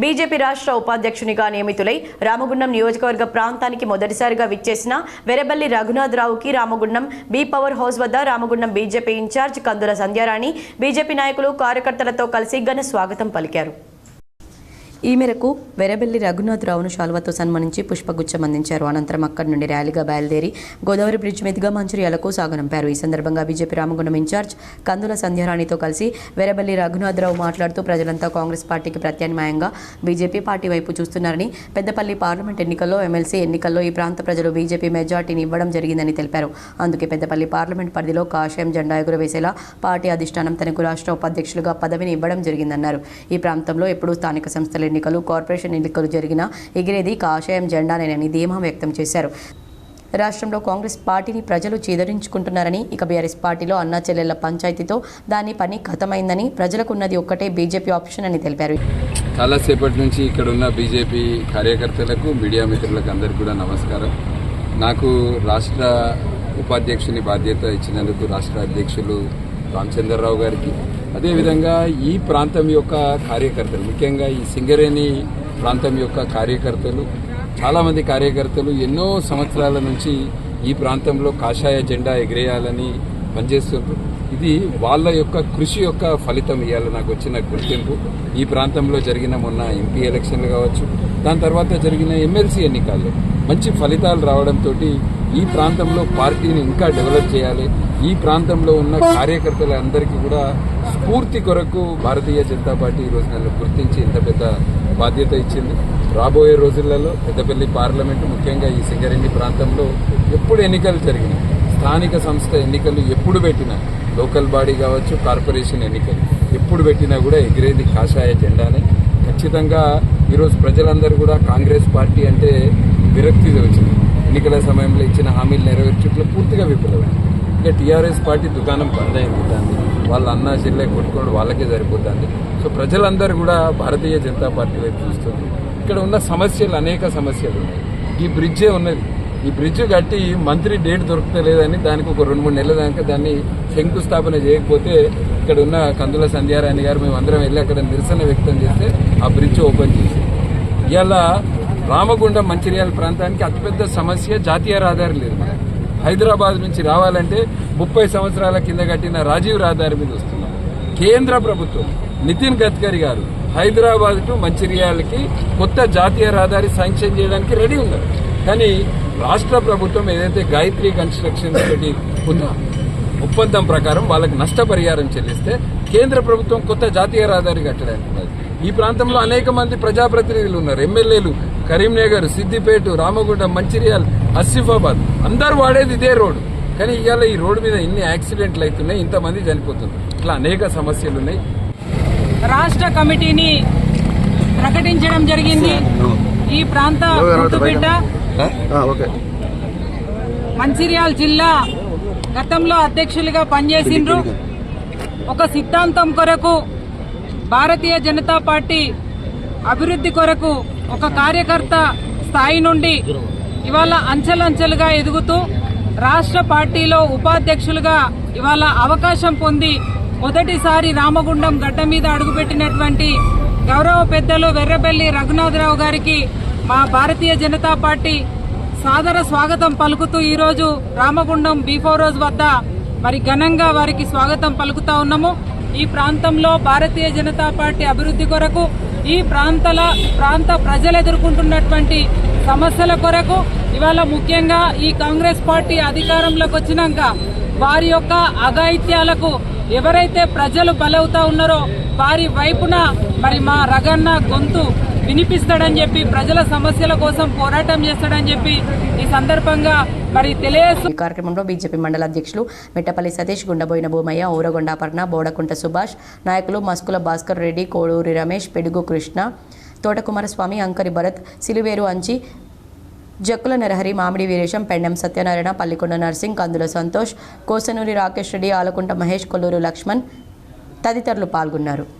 BJP రాష్ట్ర ఉపాధ్యక్షునిగా నియమితులై రామగుండం నియోజకవర్గ ప్రాంతానికి మొదటిసారిగా విచ్చేసిన వెరబల్లి రఘునాథరావుకి రామగుండం బి పవర్ హౌస్ వద్ద Ramagundam BJP incharge Kandula Sandhyarani BJP నాయకులు కార్యకర్తలతో కలిసి ఘన స్వాగతం పలికారు. ఈ మేరకు వెరబెల్లి రఘునాథరావును శాల్వతో సన్మానించి పుష్పగుచ్చం అందించారు. అనంతరం అక్కడి నుండి ర్యాలీగా బయలుదేరి గోదావరి బ్రిడ్జ్ మీదుగా మంచిర్యాలకు సాగనంపారు. ఈ సందర్భంగా బీజేపీ రామగుండం ఇన్ఛార్జ్ కందుల సంధ్యారాణితో కలిసి వెరబెల్లి రఘునాథరావు మాట్లాడుతూ ప్రజలంతా కాంగ్రెస్ పార్టీకి ప్రత్యామ్నాయంగా బీజేపీ పార్టీ వైపు చూస్తున్నారని పెద్దపల్లి పార్లమెంట్ ఎన్నికల్లో ఎమ్మెల్సీ ఎన్నికల్లో ఈ ప్రాంత ప్రజలు బీజేపీ మెజార్టీని ఇవ్వడం జరిగిందని తెలిపారు. అందుకే పెద్దపల్లి పార్లమెంట్ పరిధిలో కాషాయం జెండా ఎగురవేసేలా పార్టీ అధిష్టానం తనకు రాష్ట్ర ఉపాధ్యక్షులుగా పదవిని ఇవ్వడం జరిగిందన్నారు. ఈ ప్రాంతంలో ఎప్పుడూ స్థానిక సంస్థలు ఎన్నికలు కార్పొరేషన్ ఎన్నికలు జరిగినా ఎగిరేది కాషాయం జెండానేనని ధీమా వ్యక్తం చేశారు. రాష్ట్రంలో కాంగ్రెస్ పార్టీని ప్రజలు చేదరించుకుంటున్నారని ఇక బీఆర్ఎస్ పార్టీలో అన్నా చెల్లెళ్ళ పంచాయతీతో దాని పని ఖతమైందని ప్రజలకున్నది ఒక్కటే బీజేపీ ఆప్షన్ అని తెలిపారు. చాలాసేపటి నుంచి ఇక్కడ ఉన్న బీజేపీ కార్యకర్తలకు మీడియా మిత్రులకు అందరికీ కూడా నమస్కారం. నాకు రాష్ట్ర ఉపాధ్యక్షుని బాధ్యత ఇచ్చినందుకు రాష్ట్ర అధ్యక్షులు రామచంద్రరావు గారికి అదేవిధంగా ఈ ప్రాంతం యొక్క కార్యకర్తలు ముఖ్యంగా ఈ సింగరేణి ప్రాంతం యొక్క కార్యకర్తలు చాలామంది కార్యకర్తలు ఎన్నో సంవత్సరాల నుంచి ఈ ప్రాంతంలో కాషాయ జెండా ఎగిరేయాలని పనిచేస్తున్నారు ఇది వాళ్ళ యొక్క కృషి యొక్క ఫలితం ఇవాళ నాకు వచ్చిన గుర్తింపు. ఈ ప్రాంతంలో జరిగిన మొన్న ఎంపీ ఎలక్షన్లు కావచ్చు దాని తర్వాత జరిగిన ఎమ్మెల్సీ ఎన్నికల్లో మంచి ఫలితాలు రావడంతో ఈ ప్రాంతంలో పార్టీని ఇంకా డెవలప్ చేయాలి ఈ ప్రాంతంలో ఉన్న కార్యకర్తలందరికీ కూడా స్ఫూర్తి కొరకు భారతీయ జనతా పార్టీ ఈ నన్ను గుర్తించి ఇంత పెద్ద బాధ్యత ఇచ్చింది. రాబోయే రోజులలో పెద్దపల్లి పార్లమెంటు ముఖ్యంగా ఈ సింగరేణి ప్రాంతంలో ఎప్పుడు ఎన్నికలు జరిగినాయి స్థానిక సంస్థ ఎన్నికలు ఎప్పుడు పెట్టినా లోకల్ బాడీ కావచ్చు కార్పొరేషన్ ఎన్నికలు ఎప్పుడు పెట్టినా కూడా ఎగిరేది కాషాయ జెండానే. ఖచ్చితంగా ఈరోజు ప్రజలందరూ కూడా కాంగ్రెస్ పార్టీ అంటే విరక్తి వచ్చింది. ఎన్నికల సమయంలో ఇచ్చిన హామీలు నెరవేర్చట్లో పూర్తిగా విఫలమైంది. ఇక టీఆర్ఎస్ పార్టీ దుకాణం బంద్ అయిపోతుంది. వాళ్ళ అన్న చెల్లె కొట్టుకోవడం వాళ్ళకే సరిపోతుంది. సో ప్రజలందరూ కూడా భారతీయ జనతా పార్టీ వైపు చూస్తుంది. ఇక్కడ ఉన్న సమస్యలు అనేక సమస్యలు ఉన్నాయి. ఈ బ్రిడ్జే ఉన్నది. ఈ బ్రిడ్జ్ కట్టి మంత్రి డేట్ దొరకలేదని దానికి ఒక రెండు మూడు నెలల దాకా దాన్ని శంకుస్థాపన చేయకపోతే ఇక్కడ ఉన్న కందుల సంధ్యారాణి గారు మేము అందరం వెళ్ళి అక్కడ నిరసన వ్యక్తం చేస్తే ఆ బ్రిడ్జ్ ఓపెన్ చేసి ఇవాళ రామగుండ మంచిర్యాల ప్రాంతానికి అతిపెద్ద సమస్య జాతీయ రహదారి లేదు. మనకి. హైదరాబాద్ నుంచి రావాలంటే ముప్పై సంవత్సరాల కింద కట్టిన రాజీవ్ రహదారి మీద వస్తున్నాం. కేంద్ర ప్రభుత్వం నితిన్ గడ్కరీ గారు హైదరాబాద్ టు మంచిర్యాలకి కొత్త జాతీయ రహదారి శాంక్షన్ చేయడానికి రెడీ ఉన్నారు. కానీ రాష్ట్ర ప్రభుత్వం ఏదైతే గాయత్రి కన్స్ట్రక్షన్ తోటి ఉందో ఒప్పందం ప్రకారం వాళ్ళకి నష్టపరిహారం చెల్లిస్తే కేంద్ర ప్రభుత్వం కొత్త జాతీయ రహదారి కట్టడానికి ఈ ప్రాంతంలో అనేక మంది ప్రజాప్రతినిధులు ఉన్నారు ఎమ్మెల్యేలు. కరీంనగర్ సిద్దిపేట రామగుండం మంచిర్యాల్ ఆసిఫాబాద్ అందరూ వాడేది ఇదే రోడ్డు. కానీ ఇవాళ ఈ రోడ్డు మీద ఇన్ని యాక్సిడెంట్లు అవుతున్నాయి ఇంతమంది చనిపోతున్నారు. ఇట్లా అనేక సమస్యలు ఉన్నాయి. రాష్ట్ర కమిటీని ప్రకటించడం జరిగింది. ఈ ప్రాంత మంచిర్యాల జిల్లా గతంలో అధ్యక్షులుగా పనిచేసిండ్రు. ఒక సిద్ధాంతం కొరకు భారతీయ జనతా పార్టీ అభివృద్ధి కొరకు ఒక కార్యకర్త స్థాయి నుండి ఇవాళ అంచెలంచెలుగా ఎదుగుతూ రాష్ట్ర పార్టీలో ఉపాధ్యక్షులుగా ఇవాళ అవకాశం పొంది మొదటిసారి రామగుండం గడ్డ మీద అడుగుపెట్టినటువంటి గౌరవ పెద్దలు వెర్రబెల్లి రఘునాథరావు గారికి మా భారతీయ జనతా పార్టీ సాదర స్వాగతం పలుకుతూ ఈరోజు రామగుండం బీఫో రోజ్ వద్ద మరి ఘనంగా వారికి స్వాగతం పలుకుతా ఉన్నాము. ఈ ప్రాంతంలో భారతీయ జనతా పార్టీ అభివృద్ధి కొరకు ఈ ప్రాంతాల ప్రాంత ప్రజలు ఎదుర్కొంటున్నటువంటి సమస్యల కొరకు ఇవాళ ముఖ్యంగా ఈ కాంగ్రెస్ పార్టీ అధికారంలోకి వచ్చినాక వారి యొక్క అఘాయిత్యాలకు ఎవరైతే ప్రజలు బలవుతా ఉన్నారో వారి వైపున మరి మా రగన్న గొంతు వినిపిస్తాడని చెప్పి ప్రజల సమస్యల కోసం పోరాటం చేస్తాడని చెప్పి ఈ సందర్భంగా మరి తెలియజేస్తూ ఈ కార్యక్రమంలో బీజేపీ మండల అధ్యక్షులు మిట్టపల్లి సతీష్ గుండబోయిన భూమయ్య ఊరగొండాపర్ణ బోడకుంట సుభాష్ నాయకులు మస్కుల భాస్కర్ రెడ్డి కోడూరి రమేష్ పెడుగు కృష్ణ తోటకుమారస్వామి అంకరి భరత్ సిలివేరు అంచి జక్కుల నరహరి మామిడి వీరేశం పెండెం సత్యనారాయణ పల్లికొండ నర్సింగ్ కందుల సంతోష్ కోసనూరి రాకేష్ రెడ్డి ఆలకుంట మహేష్ కొల్లూరు లక్ష్మణ్ తదితరులు పాల్గొన్నారు.